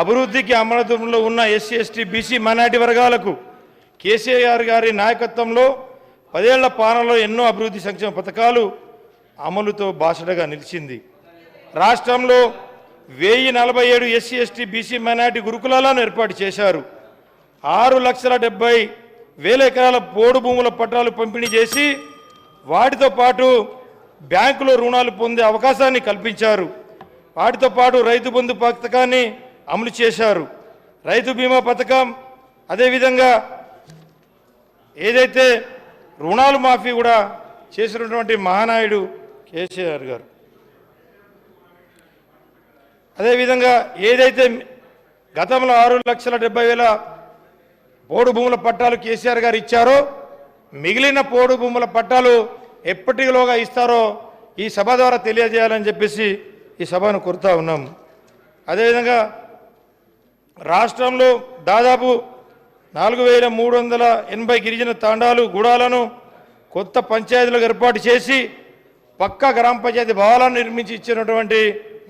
అభివృద్ధికి అమలతంలో ఉన్న SC ST BC minority వర్గాలకు కేసీఆర్ గారి నాయకత్వంలో పదేళ్ళ పాలనలో ఎన్నో అభివృద్ధి సంక్షేమ పథకాలు అమలుతో బాసడగా నిలిచింది. రాష్ట్రంలో వెయ్యి నలభై ఏడు ఎస్సీ ఎస్టీ బీసీ మైనార్టీ గురుకులాలను ఏర్పాటు చేశారు. ఆరు లక్షల డెబ్బై వేల ఎకరాల పోడు భూముల పట్టాలు పంపిణీ చేసి వాటితో పాటు బ్యాంకులో రుణాలు పొందే అవకాశాన్ని కల్పించారు. వాటితో పాటు రైతు బంధు పథకాన్ని అమలు చేశారు. రైతు బీమా పథకం అదేవిధంగా ఏదైతే రుణాలు మాఫీ కూడా చేసినటువంటి మహానాయుడు కేసీఆర్ గారు. అదేవిధంగా ఏదైతే గతంలో ఆరు లక్షల డెబ్బై వేల పోడు భూముల పట్టాలు కేసీఆర్ గారు ఇచ్చారో మిగిలిన పోడు భూముల పట్టాలు ఎప్పటిలోగా ఇస్తారో ఈ సభ ద్వారా తెలియజేయాలని చెప్పేసి ఈ సభను కోరుతా ఉన్నాం. అదేవిధంగా రాష్ట్రంలో దాదాపు నాలుగు వేల మూడు వందల ఎనభై గిరిజన తాండాలు గూడాలను కొత్త పంచాయతీలకు ఏర్పాటు చేసి పక్క గ్రామ పంచాయతీ భవనాలను నిర్మించి ఇచ్చినటువంటి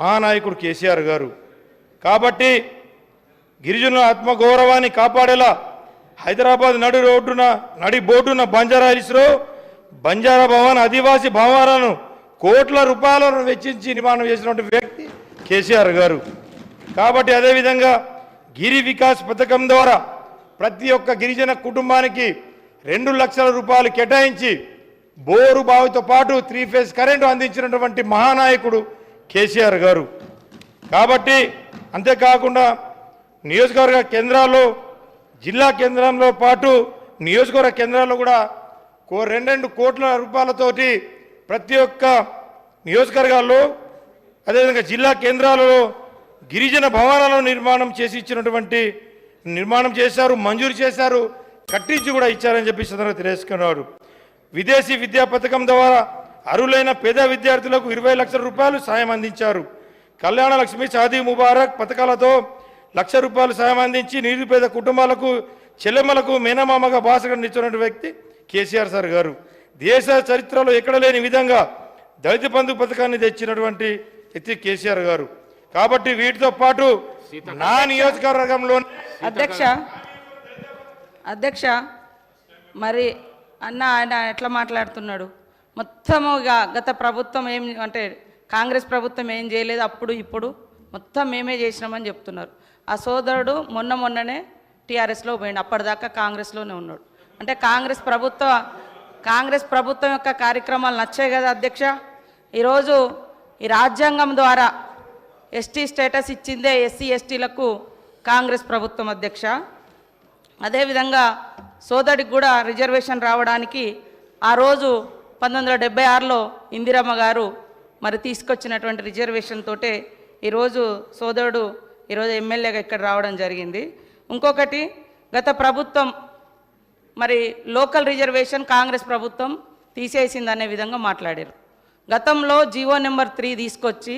మహానాయకుడు కేసీఆర్ గారు. కాబట్టి గిరిజనుల ఆత్మగౌరవాన్ని కాపాడేలా హైదరాబాద్ నడి రోడ్డున నడి బోర్డున బంజారా హిల్స్లో బంజారా భవన్ ఆదివాసీ భవనాలను కోట్ల రూపాయలను వెచ్చించి నిర్మాణం చేసినటువంటి వ్యక్తి కేసీఆర్ గారు. కాబట్టి అదేవిధంగా గిరి వికాస్ పథకం ద్వారా ప్రతి ఒక్క గిరిజన కుటుంబానికి రెండు లక్షల రూపాయలు కేటాయించి బోరు బావితో పాటు త్రీ ఫేజ్ కరెంటు అందించినటువంటి మహానాయకుడు కేసీఆర్ గారు. కాబట్టి అంతేకాకుండా నియోజకవర్గ కేంద్రాల్లో జిల్లా కేంద్రంలో పాటు నియోజకవర్గ కేంద్రాల్లో కూడా కో రెండు కోట్ల రూపాయలతోటి ప్రతి ఒక్క నియోజకవర్గాల్లో అదేవిధంగా జిల్లా కేంద్రాలలో గిరిజన భవనాలను నిర్మాణం చేసి ఇచ్చినటువంటి నిర్మాణం చేశారు మంజూరు చేశారు కట్టించి కూడా ఇచ్చారని చెప్పి సందర్భంగా తెలుసుకున్నారు. విదేశీ విద్యా పథకం ద్వారా అర్హులైన పేద విద్యార్థులకు ఇరవై లక్షల రూపాయలు సాయం అందించారు. కళ్యాణ లక్ష్మి సాదీ ముబారక్ పథకాలతో లక్ష రూపాయలు సాయం అందించి నిరుపేద కుటుంబాలకు చెల్లెమ్మలకు మేనమామగా బాసగా నిలిచినటువంటి వ్యక్తి కేసీఆర్ సార్ గారు. దేశ చరిత్రలో ఎక్కడ లేని విధంగా దళిత బంధు పథకాన్ని తెచ్చినటువంటి వ్యక్తి కేసీఆర్ గారు. కాబట్టి వీటితో పాటు నా నియోజకవర్గంలో అధ్యక్ష అధ్యక్ష మరి అన్న ఆయన ఎట్లా మాట్లాడుతున్నాడు? మొత్తము ఇక గత ప్రభుత్వం ఏం అంటే కాంగ్రెస్ ప్రభుత్వం ఏం చేయలేదు అప్పుడు ఇప్పుడు మొత్తం మేమే చేసినామని చెప్తున్నారు. ఆ సోదరుడు మొన్న మొన్ననే టీఆర్ఎస్లో పోయిండు అప్పటిదాకా కాంగ్రెస్లోనే ఉన్నాడు. అంటే కాంగ్రెస్ ప్రభుత్వ కాంగ్రెస్ ప్రభుత్వం యొక్క కార్యక్రమాలు నచ్చాయి కదా అధ్యక్ష? ఈరోజు ఈ రాజ్యాంగం ద్వారా ఎస్టీ స్టేటస్ ఇచ్చిందే ఎస్సీ ఎస్టీలకు కాంగ్రెస్ ప్రభుత్వం అధ్యక్ష. అదేవిధంగా సోదరికి కూడా రిజర్వేషన్ రావడానికి ఆ రోజు పంతొమ్మిది వందల డెబ్బై ఆరులో ఇందిరమ్మ గారు మరి తీసుకొచ్చినటువంటి రిజర్వేషన్ తోటే ఈరోజు సోదరుడు ఈరోజు ఎమ్మెల్యేగా ఇక్కడ రావడం జరిగింది. ఇంకొకటి గత ప్రభుత్వం మరి లోకల్ రిజర్వేషన్ కాంగ్రెస్ ప్రభుత్వం తీసేసిందనే విధంగా మాట్లాడారు. గతంలో జీవో నెంబర్ త్రీ తీసుకొచ్చి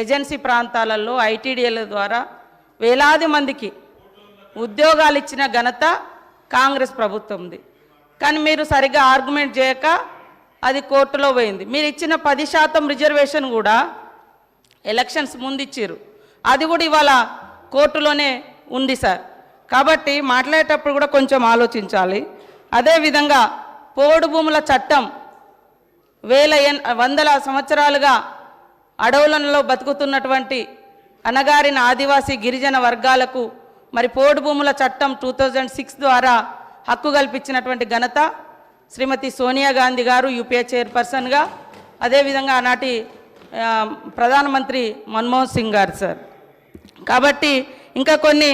ఏజెన్సీ ప్రాంతాలలో ఐటీడీఎల ద్వారా వేలాది మందికి ఉద్యోగాలు ఇచ్చిన ఘనత కాంగ్రెస్ ప్రభుత్వంది. కానీ మీరు సరిగ్గా ఆర్గ్యుమెంట్ చేయక అది కోర్టులో పోయింది. మీరు ఇచ్చిన పది శాతం రిజర్వేషన్ కూడా ఎలక్షన్స్ ముందు ఇచ్చారు అది కూడా ఇవాళ కోర్టులోనే ఉంది సార్. కాబట్టి మాట్లాడేటప్పుడు కూడా కొంచెం ఆలోచించాలి. అదేవిధంగా పోడు భూముల చట్టం వేల ఎన్ వందల సంవత్సరాలుగా అడవులలో బతుకుతున్నటువంటి అనగారిన ఆదివాసీ గిరిజన వర్గాలకు మరి పోడు భూముల చట్టం టూ థౌజండ్ సిక్స్ ద్వారా హక్కు కల్పించినటువంటి ఘనత శ్రీమతి సోనియా గాంధీ గారు యూపీఏ చైర్పర్సన్గా అదేవిధంగా ఆనాటి ప్రధానమంత్రి మన్మోహన్ సింగ్ గారు సార్. కాబట్టి ఇంకా కొన్ని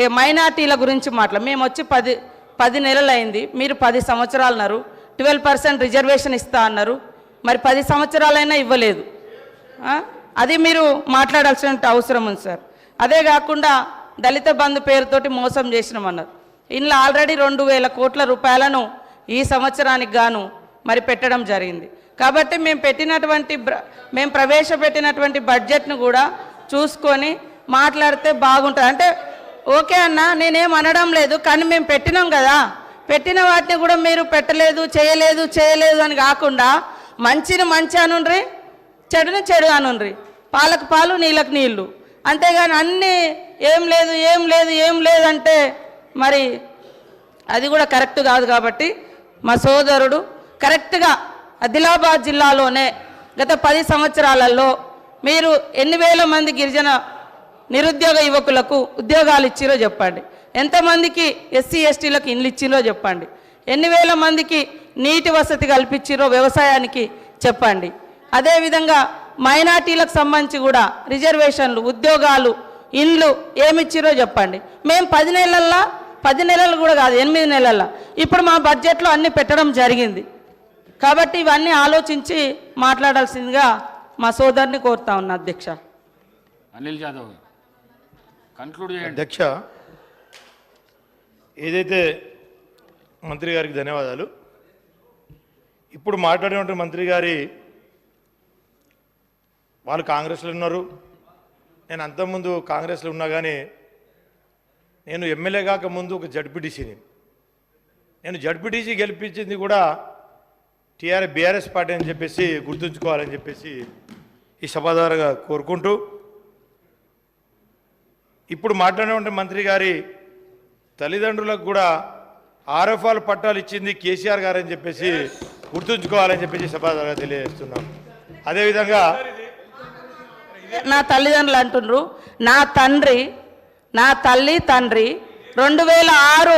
ఏ, మైనార్టీల గురించి మాట్లా మేము వచ్చి పది పది నెలలైంది మీరు పది సంవత్సరాలు అన్నారు ట్వెల్వ్ పర్సెంట్ రిజర్వేషన్ ఇస్తా అన్నారు మరి పది సంవత్సరాలైనా ఇవ్వలేదు. అది మీరు మాట్లాడాల్సిన అవసరం ఉంది సార్. అదే కాకుండా దళిత బంధు పేరుతోటి మోసం చేసినామన్నారు ఇందులో ఆల్రెడీ రెండు వేల కోట్ల రూపాయలను ఈ సంవత్సరానికి గాను మరి పెట్టడం జరిగింది. కాబట్టి మేము పెట్టినటువంటి బ్ర- మేము ప్రవేశపెట్టినటువంటి బడ్జెట్ను కూడా చూసుకొని మాట్లాడితే బాగుంటుంది. అంటే ఓకే అన్న నేనేం అనడం లేదు కానీ మేము పెట్టినాం కదా. పెట్టిన వాటిని కూడా మీరు పెట్టలేదు చేయలేదు చేయలేదు అని కాకుండా మంచిని మంచి అనుండ్రీ చెడుని చెడు అనుండ్రి పాలకు పాలు నీళ్ళకు నీళ్ళు. అంతేగాని అన్నీ ఏం లేదు ఏం లేదు ఏం లేదంటే మరి అది కూడా కరెక్ట్ కాదు కాబట్టి మా సోదరుడు కరెక్ట్గా ఆదిలాబాద్ జిల్లాలోనే గత పది సంవత్సరాలలో మీరు ఎన్ని వేల మంది గిరిజన నిరుద్యోగ యువకులకు ఉద్యోగాలు ఇచ్చిరో చెప్పండి. ఎంతమందికి ఎస్సీ ఎస్టీలకు ఇండ్లు ఇచ్చిరో చెప్పండి. ఎన్ని వేల మందికి నీటి వసతి కల్పించిరో వ్యవసాయానికి చెప్పండి. అదేవిధంగా మైనార్టీలకు సంబంధించి కూడా రిజర్వేషన్లు ఉద్యోగాలు ఇండ్లు ఏమిచ్చిరో చెప్పండి. మేము పది నెలల్లో పది నెలలు కూడా కాదు ఎనిమిది నెలల్లో. ఇప్పుడు మా బడ్జెట్లో అన్ని పెట్టడం జరిగింది. కాబట్టి ఇవన్నీ ఆలోచించి మాట్లాడాల్సిందిగా మా సోదరుని కోరుతా ఉన్నా అధ్యక్ష. అనిల్ జాదవ్ కన్క్లూడ్ చేయండి. అధ్యక్ష ఏదైతే మంత్రి గారికి ధన్యవాదాలు. ఇప్పుడు మాట్లాడినటువంటి మంత్రి గారి వాళ్ళు కాంగ్రెస్లో ఉన్నారు. నేను అంతకుముందు కాంగ్రెస్లో ఉన్నా కానీ నేను ఎమ్మెల్యే కాక ముందు ఒక జడ్పీటీసీని. నేను జడ్పీటీసీ గెలిపించింది కూడా టీఆర్ బీఆర్ఎస్ పార్టీ అని చెప్పేసి గుర్తుంచుకోవాలని చెప్పేసి ఈ సభాదారుగా కోరుకుంటూ ఇప్పుడు మాట్లాడే మంత్రి గారి తల్లిదండ్రులకు కూడా ఆర్ఎఫ్ఆల్ పట్టాలు ఇచ్చింది కేసీఆర్ గారు అని చెప్పేసి గుర్తుంచుకోవాలని చెప్పేసి సభాదారుగా తెలియజేస్తున్నాం. అదేవిధంగా నా తల్లిదండ్రులు అంటుండ్రు నా తండ్రి నా తల్లి తండ్రి రెండు వేల ఆరు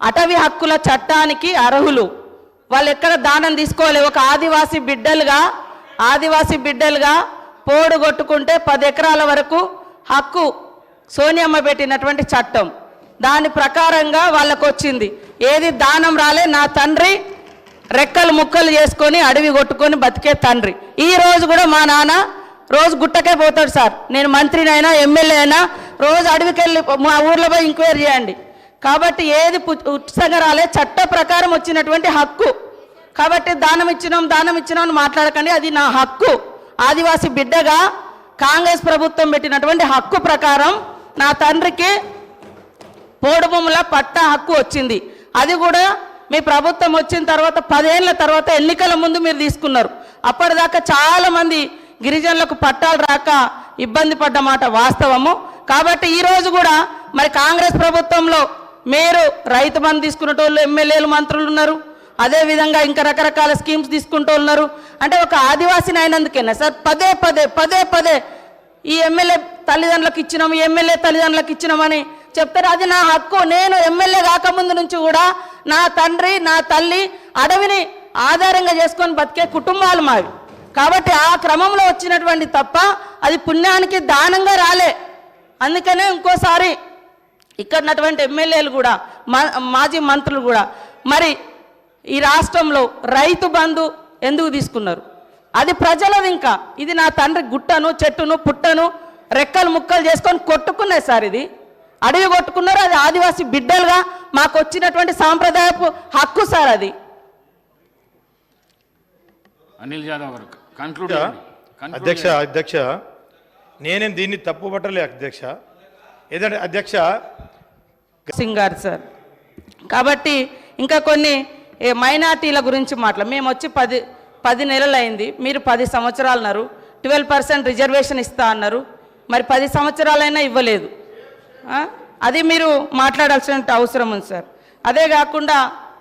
అటవీ హక్కుల చట్టానికి అర్హులు. వాళ్ళు ఎక్కడ దానం తీసుకోవాలి? ఒక ఆదివాసి బిడ్డలుగా ఆదివాసి బిడ్డలుగా పోడు కొట్టుకుంటే పది ఎకరాల వరకు హక్కు సోనియమ్మ పెట్టినటువంటి చట్టం. దాని ప్రకారంగా వాళ్ళకు వచ్చింది ఏది దానం రాలే నా తండ్రి రెక్కలు ముక్కలు చేసుకొని అడవి కొట్టుకొని బతికే తండ్రి. ఈ రోజు కూడా మా నాన్న రోజు గుట్టకే పోతాడు సార్. నేను మంత్రినైనా ఎమ్మెల్యే అయినా రోజు అడవికి వెళ్ళి మా ఊర్లో పోయి ఎంక్వైరీ చేయండి. కాబట్టి ఏది ఉత్సంగా రాలే చట్ట ప్రకారం వచ్చినటువంటి హక్కు. కాబట్టి దానం ఇచ్చినాం దానం ఇచ్చినాం అని మాట్లాడకండి అది నా హక్కు. ఆదివాసి బిడ్డగా కాంగ్రెస్ ప్రభుత్వం పెట్టినటువంటి హక్కు ప్రకారం నా తండ్రికి పోడుభూముల పట్టా హక్కు వచ్చింది. అది కూడా మీ ప్రభుత్వం వచ్చిన తర్వాత పదేళ్ళ తర్వాత ఎన్నికల ముందు మీరు తీసుకున్నారు. అప్పటిదాకా చాలామంది గిరిజనులకు పట్టాలు రాక ఇబ్బంది పడ్డ మాట వాస్తవము. కాబట్టి ఈరోజు కూడా మరి కాంగ్రెస్ ప్రభుత్వంలో మీరు రైతు బంధు తీసుకునేటోళ్ళు ఎమ్మెల్యేలు మంత్రులు ఉన్నారు. అదే విధంగా ఇంకా రకరకాల స్కీమ్స్ తీసుకుంటూ ఉన్నారు. అంటే ఒక ఆదివాసిని అయినందుకేనా సార్? పదే పదే పదే పదే ఈ ఎమ్మెల్యే తల్లిదండ్రులకు ఇచ్చినాం ఈ ఎమ్మెల్యే తల్లిదండ్రులకు ఇచ్చినామని చెప్తారు. అది నా హక్కు. నేను ఎమ్మెల్యే కాకముందు నుంచి కూడా నా తండ్రి నా తల్లి అడవిని ఆధారంగా చేసుకొని బతికే కుటుంబాలు మావి. కాబట్టి ఆ క్రమంలో వచ్చినటువంటి తప్ప అది పుణ్యానికి దానంగా రాలే. అందుకనే ఇంకోసారి ఇక్కడ ఉన్నటువంటి ఎమ్మెల్యేలు కూడా మా- మాజీ మంత్రులు కూడా మరి ఈ రాష్ట్రంలో రైతు బంధు ఎందుకు తీసుకున్నారు? అది ప్రజలది ఇంకా. ఇది నా తండ్రి గుట్టను చెట్టును పుట్టను రెక్కలు ముక్కలు చేసుకొని కొట్టుకున్నాయి సార్ ఇది. అడవి కొట్టుకున్నారు అది ఆదివాసీ బిడ్డలుగా మాకు వచ్చినటువంటి సాంప్రదాయపు హక్కు సార్ అది. అనిల్ యాదవ్ గారు Conclude అధ్యక్ష. అధ్యక్ష నేనేం దీన్ని తప్పు పట్టలే అధ్యక్ష. ఏదంటే అధ్యక్ష సింగ్ గారు సార్. కాబట్టి ఇంకా కొన్ని ఏ, మైనార్టీల గురించి మాట్లా మేము వచ్చి పది పది నెలలు అయింది మీరు పది సంవత్సరాలు అన్నారు. ట్వెల్వ్ పర్సెంట్ రిజర్వేషన్ ఇస్తా అన్నారు. మరి పది సంవత్సరాలైనా ఇవ్వలేదు? అది మీరు మాట్లాడాల్సిన అవసరం ఉంది సార్. అదే కాకుండా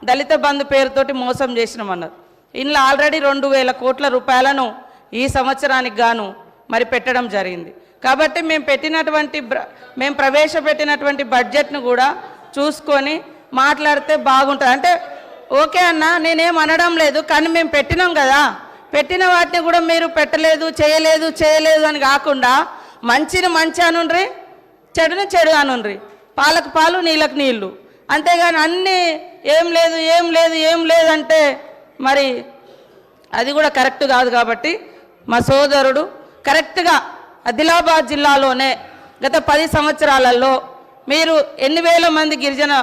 దళిత బంధు పేరుతోటి మోసం చేసినామన్నారు. ఇందులో ఆల్రెడీ రెండు వేల కోట్ల రూపాయలను ఈ సంవత్సరానికి గాను మరి పెట్టడం జరిగింది. కాబట్టి మేము పెట్టినటువంటి బ్ర- మేము ప్రవేశపెట్టినటువంటి బడ్జెట్ను కూడా చూసుకొని మాట్లాడితే బాగుంటుంది. అంటే ఓకే అన్న నేనేం అనడం లేదు కానీ మేము పెట్టినాం కదా. పెట్టిన వాటిని కూడా మీరు పెట్టలేదు చేయలేదు చేయలేదు అని కాకుండా మంచిని మంచి అనుండ్రి చెడుని చెడు అనుండ్రి. పాలకు పాలు నీళ్ళకు నీళ్ళు. అంతేగాని అన్నీ ఏం లేదు ఏం లేదు ఏం లేదంటే మరి అది కూడా కరెక్ట్ కాదు కాబట్టి మా సోదరుడు కరెక్ట్గా ఆదిలాబాద్ జిల్లాలోనే గత పది సంవత్సరాలలో మీరు ఎన్ని వేల మంది గిరిజన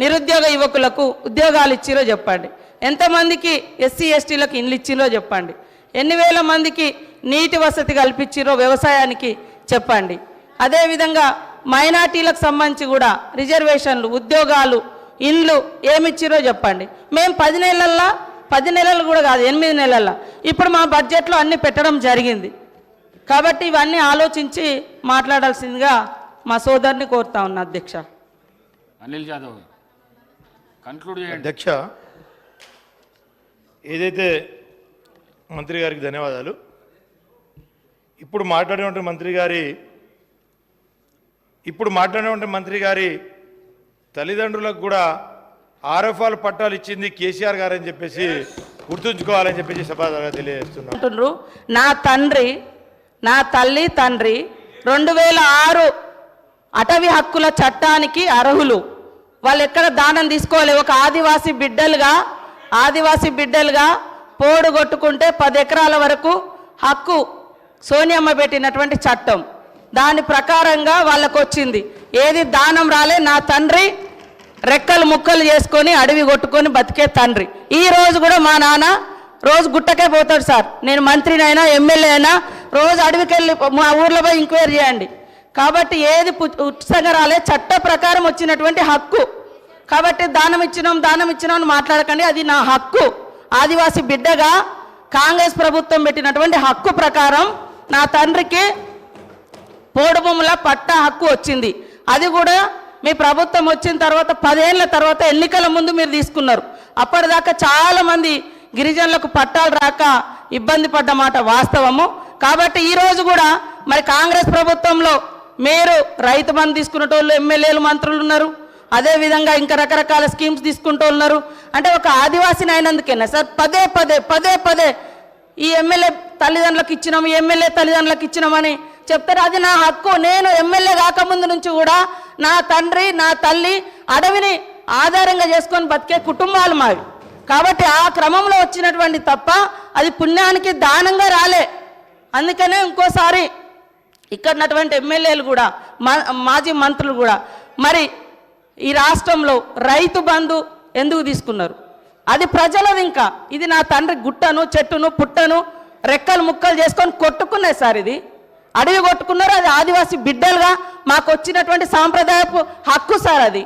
నిరుద్యోగ యువకులకు ఉద్యోగాలు ఇచ్చిరో చెప్పండి. ఎంతమందికి ఎస్సీ ఎస్టీలకు ఇండ్లు ఇచ్చిరో చెప్పండి. ఎన్ని వేల మందికి నీటి వసతి కల్పించిరో వ్యవసాయానికి చెప్పండి. అదేవిధంగా మైనార్టీలకు సంబంధించి కూడా రిజర్వేషన్లు ఉద్యోగాలు ఇండ్లు ఏమిచ్చిరో చెప్పండి. మేము పది నెలల్లో పది నెలలు కూడా కాదు ఎనిమిది నెలల్లో ఇప్పుడు మా బడ్జెట్లో అన్ని పెట్టడం జరిగింది. కాబట్టి ఇవన్నీ ఆలోచించి మాట్లాడాల్సిందిగా మా సోదరుని కోరుతా ఉన్నా అధ్యక్ష. అనిల్ జాదవ్ చేయండి. అధ్యక్ష ఏదైతే మంత్రి గారికి ధన్యవాదాలు. ఇప్పుడు మాట్లాడినటువంటి మంత్రి గారి ఇప్పుడు మాట్లాడినటువంటి మంత్రి గారి తల్లిదండ్రులకు కూడా ఆర్ఎఫ్ఆల్ పట్టాలు ఇచ్చింది కేసీఆర్ గారు అని చెప్పేసి గుర్తుంచుకోవాలని చెప్పేసి సభాగా తెలియజేస్తున్నారు అంటుండ్రు నా తండ్రి నా తల్లి తండ్రి రెండు వేల ఆరు అటవీ హక్కుల చట్టానికి అర్హులు. వాళ్ళు ఎక్కడ దానం తీసుకోవాలి? ఒక ఆదివాసి బిడ్డలుగా ఆదివాసి బిడ్డలుగా పోడు కొట్టుకుంటే పది ఎకరాల వరకు హక్కు సోనియమ్మ పెట్టినటువంటి చట్టం. దాని ప్రకారంగా వాళ్ళకు వచ్చింది ఏది దానం రాలే నా తండ్రి రెక్కలు ముక్కలు చేసుకొని అడవి కొట్టుకొని బతికే తండ్రి. ఈ రోజు కూడా మా నాన్న రోజు గుట్టకే పోతాడు సార్. నేను మంత్రినైనా ఎమ్మెల్యే అయినా రోజు అడవికి వెళ్ళి మా ఊర్లో పోయి ఎంక్వైరీ చేయండి. కాబట్టి ఏది ఉత్సంగా రాలే చట్ట ప్రకారం వచ్చినటువంటి హక్కు. కాబట్టి దానం ఇచ్చినాం దానం ఇచ్చినాం అని మాట్లాడకండి అది నా హక్కు. ఆదివాసి బిడ్డగా కాంగ్రెస్ ప్రభుత్వం పెట్టినటువంటి హక్కు ప్రకారం నా తండ్రికి పోడుభూముల పట్టా హక్కు వచ్చింది. అది కూడా మీ ప్రభుత్వం వచ్చిన తర్వాత పదేళ్ళ తర్వాత ఎన్నికల ముందు మీరు తీసుకున్నారు. అప్పటిదాకా చాలామంది గిరిజనులకు పట్టాలు రాక ఇబ్బంది పడ్డ మాట వాస్తవము. కాబట్టి ఈ రోజు కూడా మరి కాంగ్రెస్ ప్రభుత్వంలో మీరు రైతు బంధు తీసుకునేటోళ్ళు ఎమ్మెల్యేలు మంత్రులు ఉన్నారు. అదే విధంగా ఇంకా రకరకాల స్కీమ్స్ తీసుకుంటూ ఉన్నారు. అంటే ఒక ఆదివాసీని అయినందుకేనా? సార్ పదే పదే పదే పదే ఈ ఎమ్మెల్యే తల్లిదండ్రులకు ఇచ్చినాం ఈ ఎమ్మెల్యే తల్లిదండ్రులకు ఇచ్చినామని చెప్తారు అది నా హక్కు నేను ఎమ్మెల్యే కాకముందు నుంచి కూడా నా తండ్రి నా తల్లి అడవిని ఆధారంగా చేసుకొని బతికే కుటుంబాలు మావి. కాబట్టి ఆ క్రమంలో వచ్చినటువంటి తప్ప అది పుణ్యానికి దానంగా రాలే. అందుకనే ఇంకోసారి ఇక్కడ ఉన్నటువంటి ఎమ్మెల్యేలు కూడా మా- మాజీ మంత్రులు కూడా మరి ఈ రాష్ట్రంలో రైతు బంధు ఎందుకు తీసుకున్నారు? అది ప్రజలది ఇంకా. ఇది నా తండ్రి గుట్టను చెట్టును పుట్టను రెక్కలు ముక్కలు చేసుకొని కొట్టుకున్నాయి సార్ ఇది. అడవి కొట్టుకున్నారు అది ఆదివాసీ బిడ్డలుగా మాకు వచ్చినటువంటి సాంప్రదాయపు హక్కు సార్ అది.